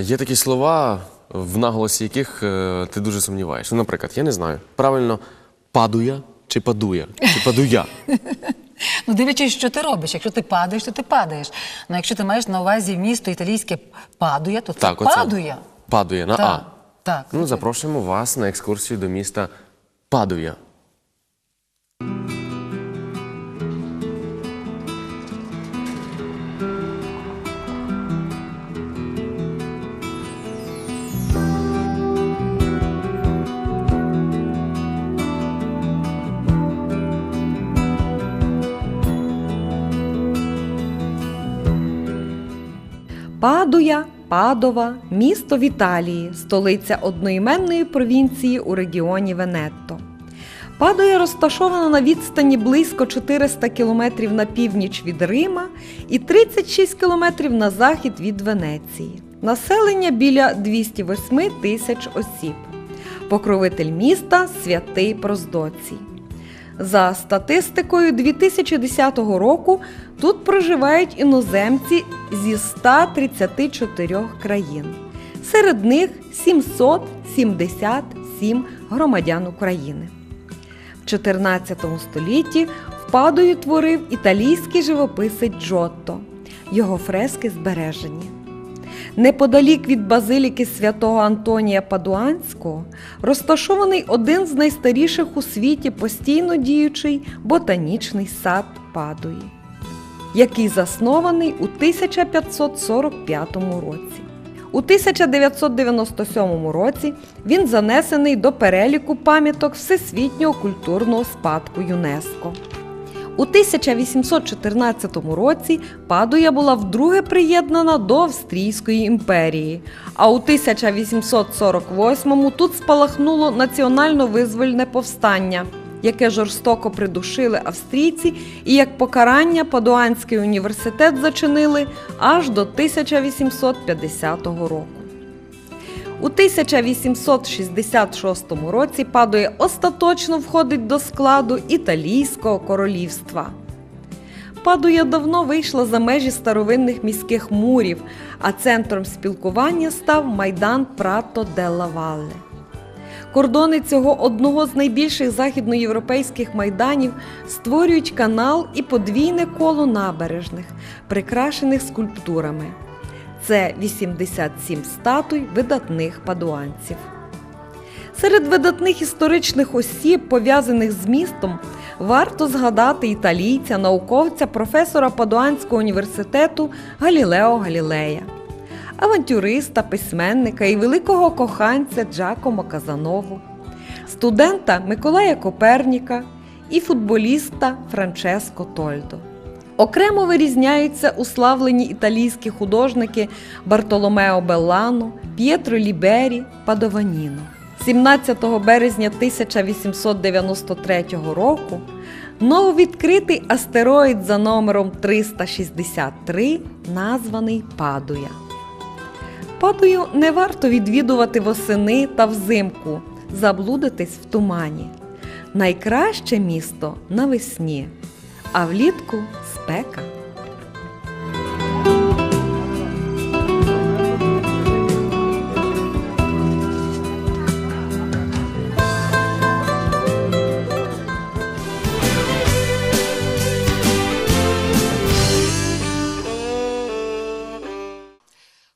Є такі слова, в наголосі яких е, ти дуже сумніваєшся. Ну, наприклад, я не знаю. Правильно, падуя чи падуя, чи падуя. Ну, дивлячись, що ти робиш. Якщо ти падаєш, то ти падаєш. Ну, якщо ти маєш на увазі місто італійське падуя, то це падуя. Падуя на А. так. Ну, запрошуємо вас на екскурсію до міста Падуя. Падуя, Падова, місто в Італії, столиця одноіменної провінції у регіоні Венетто. Падуя розташована на відстані близько 400 кілометрів на північ від Рима і 36 кілометрів на захід від Венеції. Населення біля 208 тисяч осіб. Покровитель міста святий Проздоцій. За статистикою 2010 року тут проживають іноземці зі 134 країн. Серед них 777 громадян України. В 14 столітті впадою творив італійський живописець Джотто. Його фрески збережені. Неподалік від базиліки святого Антонія Падуанського розташований один з найстаріших у світі постійно діючий ботанічний сад Падуї, який заснований у 1545 році. У 1997 році він занесений до переліку пам'яток Всесвітнього культурного спадку ЮНЕСКО. У 1814 році Падуя була вдруге приєднана до Австрійської імперії, а у 1848 тут спалахнуло національно-визвольне повстання, яке жорстоко придушили австрійці, і як покарання Падуанський університет зачинили аж до 1850 року. У 1866 році Падуя остаточно входить до складу Італійського королівства. Падуя давно вийшла за межі старовинних міських мурів, а центром спілкування став майдан Прато делла Валле. Кордони цього одного з найбільших західноєвропейських майданів створюють канал і подвійне коло набережних, прикрашених скульптурами. Це 87 статуй видатних падуанців. Серед видатних історичних осіб, пов'язаних з містом, варто згадати італійця, науковця, професора Падуанського університету Галілео Галілея, авантюриста, письменника і великого коханця Джакомо Казанову, студента Миколая Коперніка і футболіста Франческо Тольдо. Окремо вирізняються уславлені італійські художники Бартоломео Беллано, П'єтро Лібері, Падованіно. 17 березня 1893 року нововідкритий астероїд за номером 363, названий Падуя. Падую не варто відвідувати восени та взимку, заблудитись в тумані. Найкраще місто навесні, а влітку спека.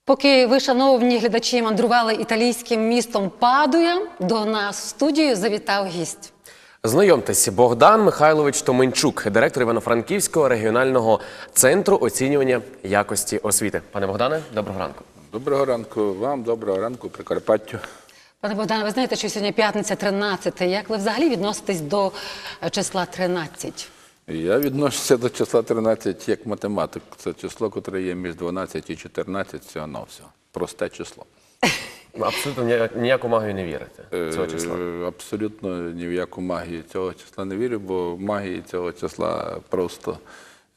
Поки ви, шановні глядачі, мандрували італійським містом Падуя, до нас в студію завітав гість. Знайомтесь, Богдан Михайлович Томенчук, директор Івано-Франківського регіонального центру оцінювання якості освіти. Пане Богдане, доброго ранку. Доброго ранку вам, доброго ранку, Прикарпаттю. Пане Богдане, ви знаєте, що сьогодні п'ятниця 13. Як ви взагалі відноситесь до е, числа 13? Я відношуся до числа 13 як математик. Це число, яке є між 12 і 14, всього на все. Просте число. Абсолютно ніяк- ніяку магію не вірите цього числа. Е, Абсолютно ні в яку магію цього числа не вірю, бо магії цього числа просто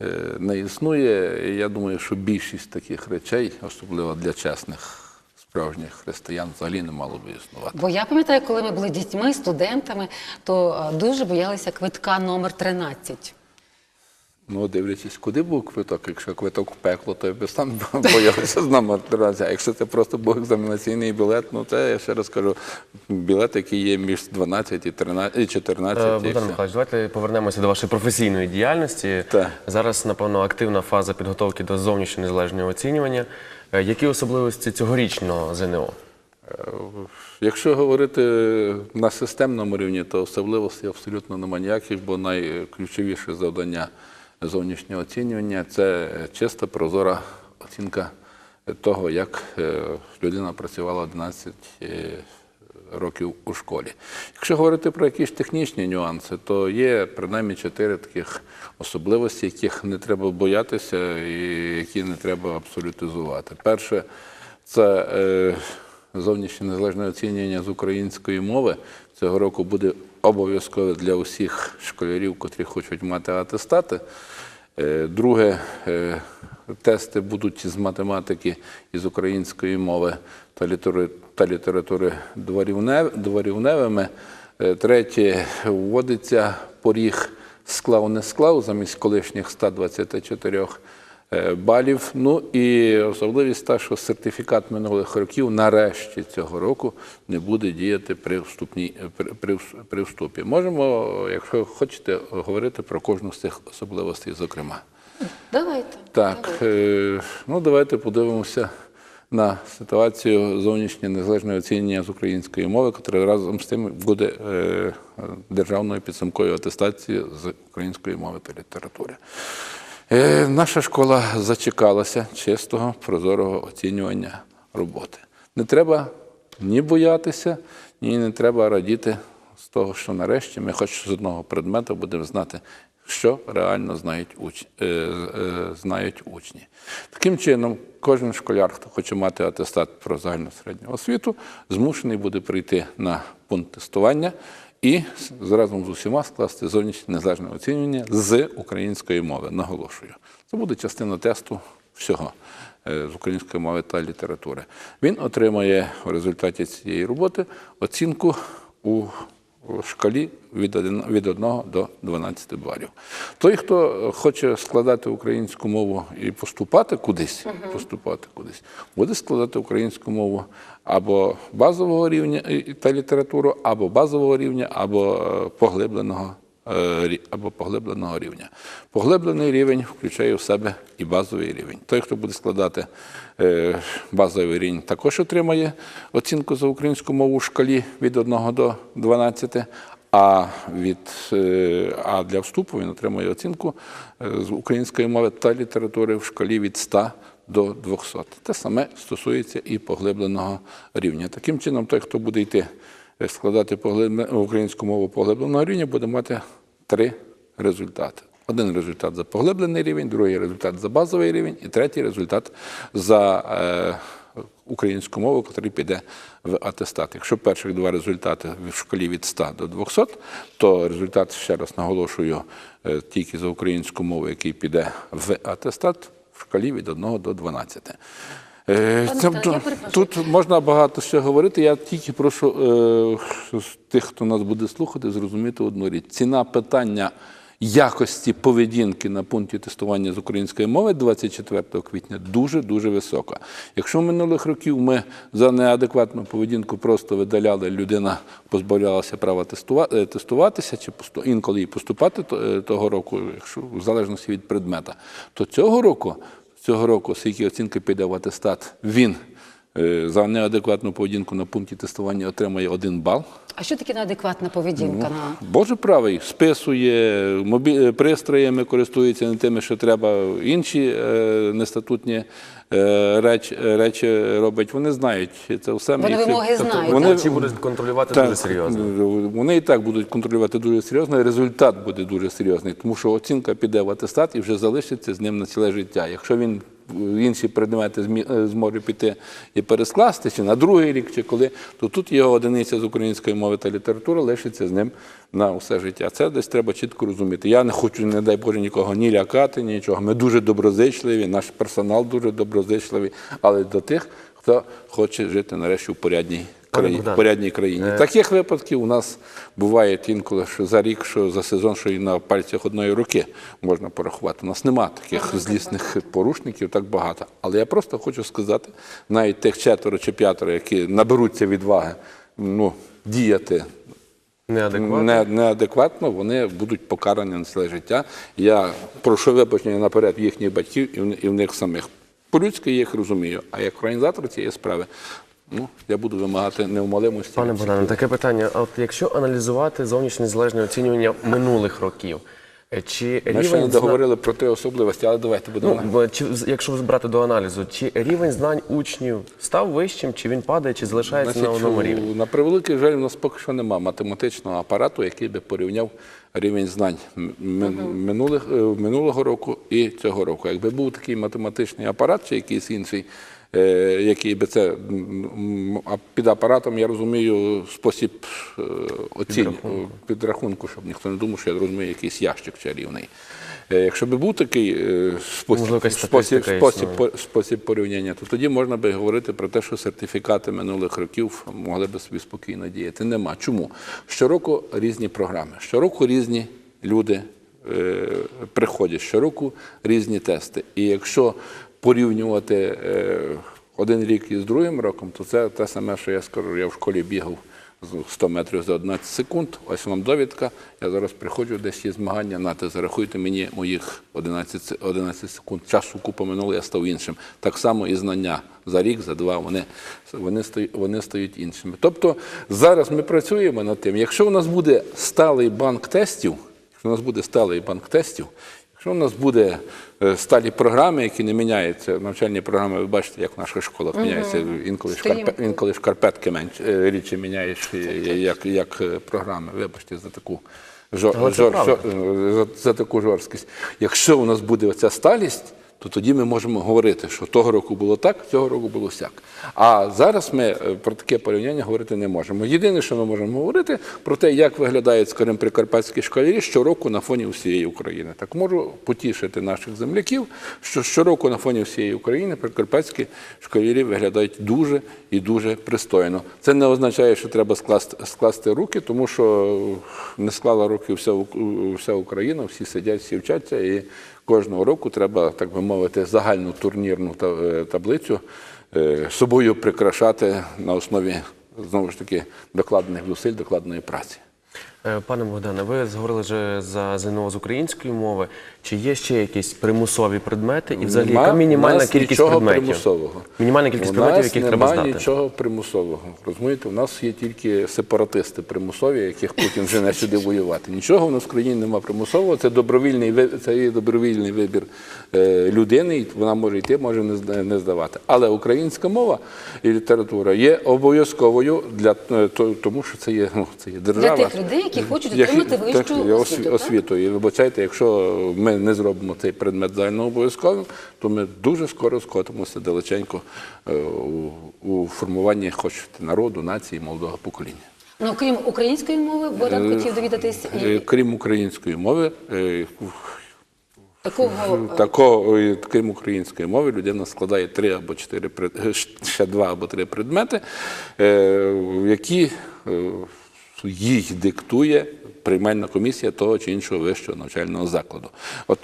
е, не існує. І я думаю, що більшість таких речей, особливо для чесних справжніх християн, взагалі не мало би існувати. Бо я пам'ятаю, коли ми були дітьми, студентами, то е, дуже боялися квитка номер 13. Ну, дивлячись, куди був квиток. Якщо квиток в пекло, то я би сам боявся з нами А якщо це просто був екзаменаційний білет, ну це я ще раз кажу, білет, який є між 12 і 13, і 14. Е, Богдан. Михайлович, давайте повернемося до вашої професійної діяльності. Так. Зараз, напевно, активна фаза підготовки до зовнішнього незалежного оцінювання. Е, Які особливості цьогорічного ЗНО? Якщо говорити на системному рівні, то особливостей абсолютно немає ніяких, бо найключовіше завдання зовнішнього оцінювання це чиста, прозора оцінка того, як е, людина працювала 11 е, років у школі. Якщо говорити про якісь технічні нюанси, то є принаймні чотири таких особливості, яких не треба боятися і які не треба абсолютизувати. Перше, це е, зовнішнє незалежне оцінювання з української мови. Цього року буде обов'язкове для усіх школярів, котрі хочуть мати атестати. Е, Друге, е, тести будуть з математики з української мови та літератури, та літератури дворівневими. Е, Третє, вводиться поріг склав не склав замість колишніх 124 е, балів. Ну і особливість та, що сертифікат минулих років нарешті цього року не буде діяти при вступній при, при, при вступі. Можемо, якщо хочете, говорити про кожну з цих особливостей, зокрема. Давайте. Так, е, ну давайте подивимося на ситуацію зовнішнє незалежне оцінення з української мови, яке разом з тим буде е, державною підсумкою атестації з української мови та літератури. Е, наша школа зачекалася чистого, прозорого оцінювання роботи. Не треба ні боятися, ні не треба радіти з того, що нарешті ми хоч з одного предмету будемо знати, що реально знають, уч... е, е, знають учні. Таким чином, кожен школяр, хто хоче мати атестат про загальну середню освіту, змушений буде прийти на пункт тестування і разом з усіма скласти зовнішнє незалежне оцінювання з української мови. Наголошую. Це буде частина тесту всього е, з української мови та літератури. Він отримає в результаті цієї роботи оцінку у шкалі від 1, від 1 до 12 балів. Той, хто хоче складати українську мову і поступати кудись, поступати кудись, буде складати українську мову або базового рівня і- та літературу, або базового рівня, або е, поглибленого е, або поглибленого рівня. Поглиблений рівень включає в себе і базовий рівень. Той, хто буде складати е, базовий рівень, також отримає оцінку за українську мову в шкалі від 1 до 12. А від е, а для вступу він отримує оцінку е, з української мови та літератури в шкалі від 100 до 200. Те саме стосується і поглибленого рівня. Таким чином, той, хто буде йти е, складати українську мову поглибленого рівня, буде мати три результати. Один результат за поглиблений рівень, другий результат за базовий рівень, і третій результат за е, українську мову, який піде в атестат. Якщо перших два результати в шкалі від 100 до 200, то результат, ще раз наголошую, е, тільки за українську мову, який піде в атестат, в шкалі від 1 до 12. Е, це-. Тут можна багато ще говорити. Я тільки прошу е, тих, хто нас буде слухати, зрозуміти одну річ. Ціна питання якості поведінки на пункті тестування з української мови 24 квітня дуже дуже висока. Якщо минулих років ми за неадекватну поведінку просто видаляли, людина позбавлялася права е, тестуватися чи інколи і поступати е, того року, якщо в залежності від предмета, то цього року. Цього року, оскільки оцінка піде в атестат, він за неадекватну поведінку на пункті тестування отримає один бал. А що таке неадекватна поведінка? на Боже правий, списує, мобі... е, пристроями користується не тими, що треба, інші е, нестатутні е, реч... речі робить. Вони знають це все. Вони їх- вимоги Тобто знають, Вони, Ці будуть контролювати так, дуже серйозно. Вони і так будуть контролювати дуже серйозно, і результат буде дуже серйозний, тому що оцінка піде в атестат і вже залишиться з ним на ціле життя. Якщо він інші предмети змі- е, піти і перескласти, чи на другий рік, чи коли, то тут його одиниця з української мови та літератури лишиться з ним на усе життя. Це десь треба чітко розуміти. Я не хочу, не дай Боже, нікого ні лякати, нічого. Ми дуже доброзичливі, наш персонал дуже доброзичливий, але до тих, хто хоче жити нарешті в порядній краї- Богдане. порядній країні. Таких випадків у нас буває інколи, що за рік, що за сезон, що і на пальцях одної руки можна порахувати. У нас нема таких злісних порушників так багато. Але я просто хочу сказати, навіть тих четверо чи п'ятеро, які наберуться відваги ну, діяти Неадекватно. не, неадекватно, вони будуть покарані на ціле життя. Я прошу вибачення наперед їхніх батьків і в, і в них самих. По-людськи я їх розумію, а як організатор цієї справи, ну, я буду вимагати невмолимості. Пане. Богдане, таке питання. А От якщо аналізувати зовнішнє незалежне оцінювання минулих років, е, чи Ми ще рівень не зна- договорили про ті особливості, але давайте будемо. Ну, чи з- якщо брати до аналізу, чи рівень знань учнів став вищим, чи він падає, чи залишається на одному рівні? На превеликий жаль, у нас поки що немає математичного апарату, який би порівняв рівень знань минулих, е, минулого року і цього року. Якби був такий математичний апарат чи якийсь інший, який би це під апаратом, я розумію, спосіб е, оцінь підрахунку, щоб ніхто не думав, що я розумію якийсь ящик чарівний. Е, Якщо би був такий е, спосіб, Можливо, спосіб, спосіб, спосіб порівняння, то тоді можна би говорити про те, що сертифікати минулих років могли би собі спокійно діяти. Нема. Чому? Щороку різні програми, щороку різні люди е, приходять, щороку різні тести. І якщо порівнювати е, один рік із другим роком, то це те саме, що я скажу, я в школі бігав 100 метрів за 11 секунд. Ось вам довідка. Я зараз приходжу, десь є змагання, нате, зарахуйте мені моїх 11, 11 секунд. Часу купа минуло, я став іншим. Так само і знання за рік, за два вони, вони, стають, вони стають іншими. Тобто зараз ми працюємо над тим. Якщо у нас буде сталий банк тестів, якщо у нас буде сталий банк тестів, Якщо у нас буде е, сталі програми, які не міняються, навчальні програми, ви бачите, як в наших школах міняються, інколи, Стоїмо. інколи шкарпетки менш, е, рідше міняєш, е, як, як е, програми. Вибачте за таку, жор, жор, жор- за, за таку жорсткість. Якщо у нас буде оця сталість, то тоді ми можемо говорити, що того року було так, цього року було сяк. А зараз ми е, про таке порівняння говорити не можемо. Єдине, що ми можемо говорити, про те, як виглядають, скажімо, прикарпатські школярі щороку на фоні всієї України. Так можу потішити наших земляків, що щороку на фоні всієї України прикарпатські школярі виглядають дуже і дуже пристойно. Це не означає, що треба скласти, скласти руки, тому що не склала руки вся, вся Україна, всі сидять, всі вчаться, і кожного року треба, так би мовити, загальну турнірну е, таблицю е, собою прикрашати на основі знову ж таки докладених зусиль, докладної праці. Е, Пане Богдане, ви зговорили вже за ЗНО з української мови. Чи є ще якісь примусові предмети? І взагалі, Нема- яка мінімальна нас кількість нічого предметів? примусового. Мінімальна кількість у предметів, яких треба немає нічого примусового. Розумієте, у нас є тільки сепаратисти примусові, яких Путін жене сюди воювати. Нічого у нас в країні немає примусового. Це добровільний ви- це є добровільний вибір е, людини. і Вона може йти, може не зда- не здавати. Але українська мова і література є обов'язковою для е, тому, що це є ну, це є держава. тих людей, які хочуть отримати вищу освіту, так? освіту. І вибачайте, якщо ми не зробимо цей предмет загальнообов'язковим, то ми дуже скоро скотимося далеченько е, у, у формуванні хочете народу, нації, молодого покоління. Ну, крім української мови, Богдан хотів довідатись Е, і Крім української мови, е, такого такого, е, крім української мови, людина складає три або чотири е, ще два або три предмети, е, які е, їй диктує приймальна комісія того чи іншого вищого навчального закладу. От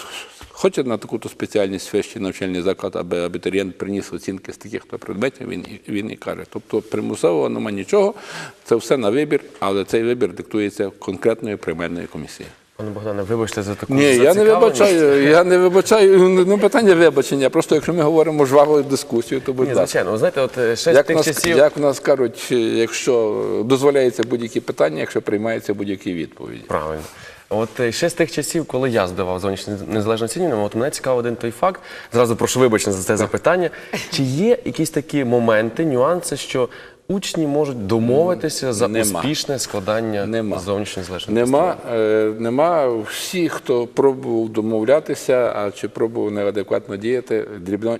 хоче на таку-то спеціальність вищий навчальний заклад, аби абітурієнт приніс оцінки з таких то предметів, він, він і каже. Тобто примусового нема нічого, це все на вибір, але цей вибір диктується конкретною приймальною комісією. Пане Богдане, вибачте за таку Ні, я не вибачаю. Я не вибачаю. Ну питання вибачення. Просто якщо ми говоримо жваву дискусію, то будь Ні, звичайно, знаєте, от е, ще з Як тих нас, часів. як нас кажуть, якщо дозволяється будь-які питання, якщо приймаються будь-які відповіді. Правильно. От е, ще з тих часів, коли я здавав зовнішнє незалежне оцінювання, от мене цікавий один той факт. Зразу прошу вибачення за це запитання. Чи є якісь такі моменти, нюанси, що учні можуть домовитися за Нема. успішне складання Нема. зовнішньо незалежного Нема, е, нема. Всі, хто пробував домовлятися, а чи пробував неадекватно діяти,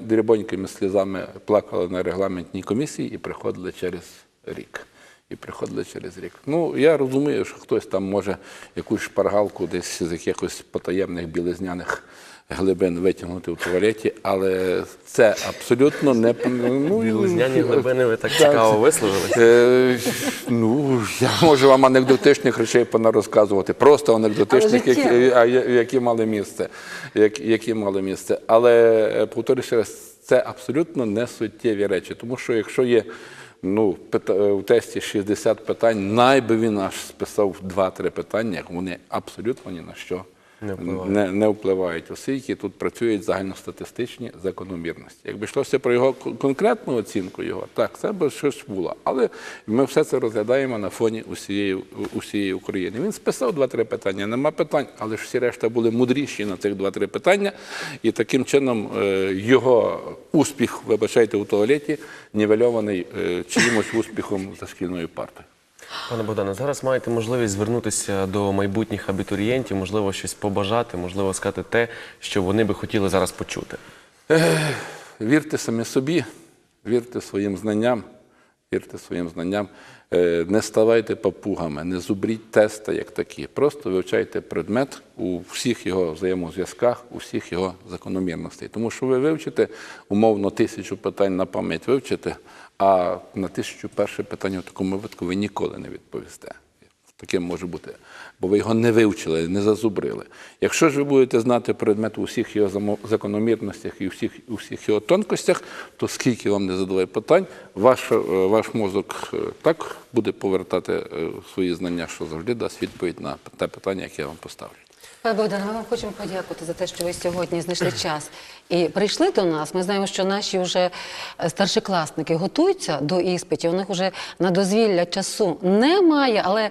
дрібонькими слізами плакали на регламентній комісії і приходили через рік. І приходили через рік. Ну, я розумію, що хтось там може якусь шпаргалку десь з якихось потаємних білизняних глибин витягнути в туалеті, але це абсолютно не ну, Білизняні глибини ви так цікаво висловилися. Е, ну, я можу вам анекдотичних речей понарозказувати, просто анекдотичних, які, а, які мали місце. Які, які мали місце. Але е, повторюю ще раз, це абсолютно не суттєві речі. Тому що якщо є ну, пита- е, у тесті 60 питань, найби він аж списав 2-3 питання, вони абсолютно ні на що Не впливають. не, не впливають, оскільки тут працюють загальностатистичні закономірності. Якби йшлося про його конкретну оцінку його, так, це би щось було. Але ми все це розглядаємо на фоні усієї, усієї України. Він списав два-три питання, нема питань, але ж всі решта були мудріші на цих два-три питання. І таким чином е, його успіх, вибачайте, у туалеті нівельований е, чиїмось успіхом за шкільною партою. Пане Богдане, зараз маєте можливість звернутися до майбутніх абітурієнтів, можливо, щось побажати, можливо, сказати те, що вони би хотіли зараз почути. Вірте самі собі, вірте своїм знанням, вірте своїм знанням. Е, Не ставайте папугами, не зубріть тести як такі. Просто вивчайте предмет у всіх його взаємозв'язках, у всіх його закономірностей. Тому що ви вивчите умовно тисячу питань на пам'ять вивчите, а на тисячу перше питання в такому випадку ви ніколи не відповісте. Таким може бути, бо ви його не вивчили, не зазубрили. Якщо ж ви будете знати предмет у всіх його закономірностях і у всіх, у всіх його тонкостях, то скільки вам не задавай питань, ваш, е, ваш мозок е, так буде повертати е, свої знання, що завжди дасть відповідь на те питання, яке я вам поставлю. Пане Богдане, ми вам хочемо подякувати за те, що ви сьогодні знайшли час і прийшли до нас. Ми знаємо, що наші вже е, старшокласники готуються до іспитів. У них вже на дозвілля часу немає, але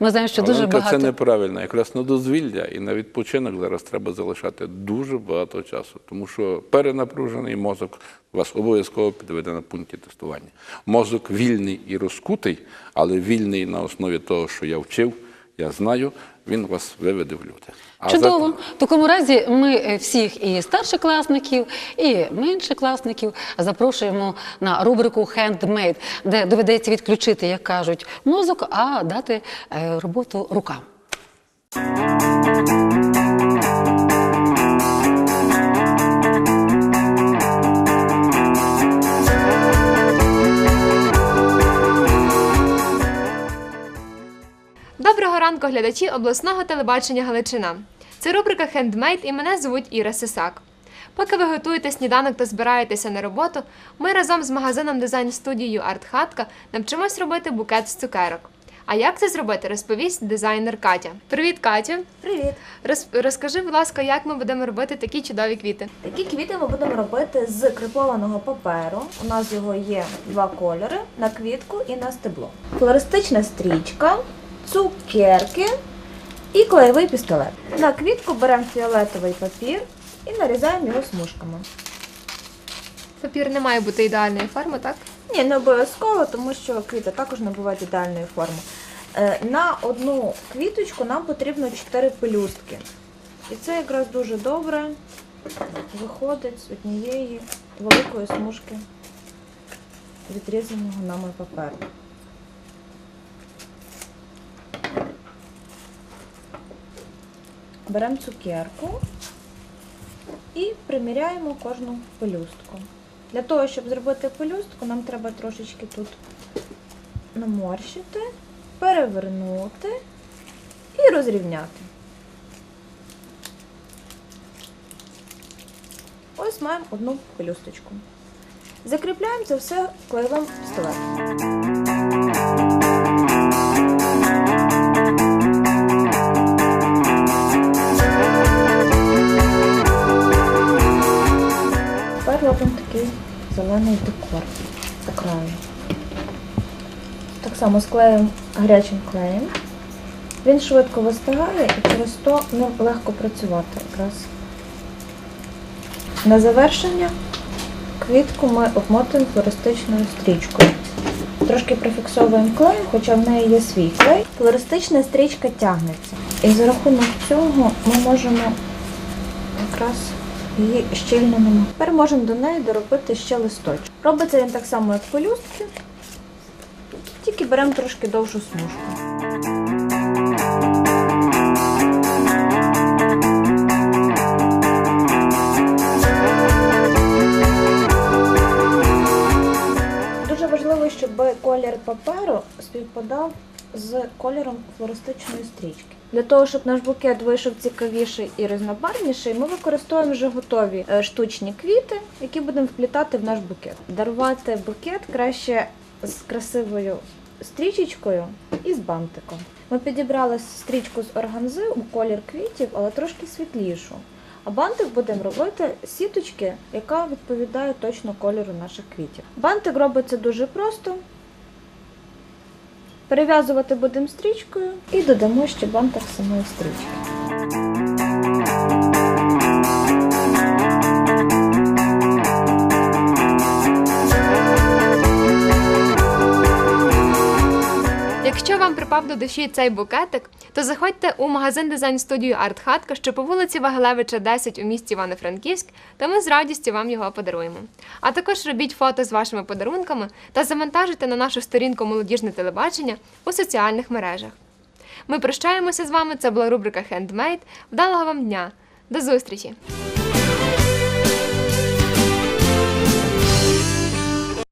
ми знаємо, що дуже багато. це неправильно. Якраз на дозвілля і на відпочинок зараз треба залишати дуже багато часу, тому що перенапружений мозок вас обов'язково підведе на пункті тестування. Мозок вільний і розкутий, але вільний на основі того, що я вчив, я знаю, він вас виведе в люди. А Чудово. за- В такому разі ми е, всіх і старшокласників, і меншокласників запрошуємо на рубрику «Handmade», де доведеться відключити, як кажуть, мозок, а дати е, роботу рукам. Доброго ранку, глядачі обласного телебачення Галичина. Це рубрика «Хендмейд» і мене звуть Іра Сисак. Поки ви готуєте сніданок та збираєтеся на роботу, ми разом з магазином дизайн-студією Артхатка навчимось робити букет з цукерок. А як це зробити, розповість дизайнер Катя. Привіт, Катя! Привіт! Роз- Розкажи, будь ласка, як ми будемо робити такі чудові квіти. Такі квіти ми будемо робити з крипованого паперу. У нас його є два кольори на квітку і на стебло. Флористична стрічка, цукерки і клеєвий пістолет. На квітку беремо фіолетовий папір і нарізаємо його смужками. Папір не має бути ідеальної форми, так? Ні, не обов'язково, тому що квіти також не бувають ідеальної форми. Е, На одну квіточку нам потрібно 4 пелюстки. І це якраз дуже добре виходить з однієї великої смужки відрізаного нами паперу. Беремо цукерку і приміряємо кожну пелюстку. Для того, щоб зробити пелюстку, нам треба трошечки тут наморщити, перевернути і розрівняти. Ось маємо одну пелюсточку. Закріпляємо це все клеєвим пістолетом. Зелений декор по. Так само склеїмо гарячим клеєм. Він швидко вистигає і через то ним легко працювати якраз. На завершення квітку ми обмотуємо флористичною стрічкою. Трошки прифіксовуємо клеєм, хоча в неї є свій клей. Флористична стрічка тягнеться. І за рахунок цього ми можемо якраз її щільно нема. Тепер можемо до неї доробити ще листочок. Робиться він так само, як колюстки, тільки беремо трошки довшу смужку. щоб колір паперу співпадав з кольором флористичної стрічки. Для того, щоб наш букет вийшов цікавіший і різнобарвніший, ми використовуємо вже готові е, штучні квіти, які будемо вплітати в наш букет. Дарувати букет краще з красивою стрічечкою і з бантиком. Ми підібрали стрічку з органзи у колір квітів, але трошки світлішу. А бантик будемо робити сіточки, яка відповідає точно кольору наших квітів. Бантик робиться дуже просто. Перев'язувати будемо стрічкою і додамо ще бантик самої стрічки. Якщо вам припав до душі цей букетик, то заходьте у магазин дизайн студію Артхатка, що по вулиці Вагелевича, 10 у місті Івано-Франківськ, та ми з радістю вам його подаруємо. А також робіть фото з вашими подарунками та завантажуйте на нашу сторінку Молодіжне телебачення у соціальних мережах. Ми прощаємося з вами. Це була рубрика Хендмейд. Вдалого вам дня. До зустрічі!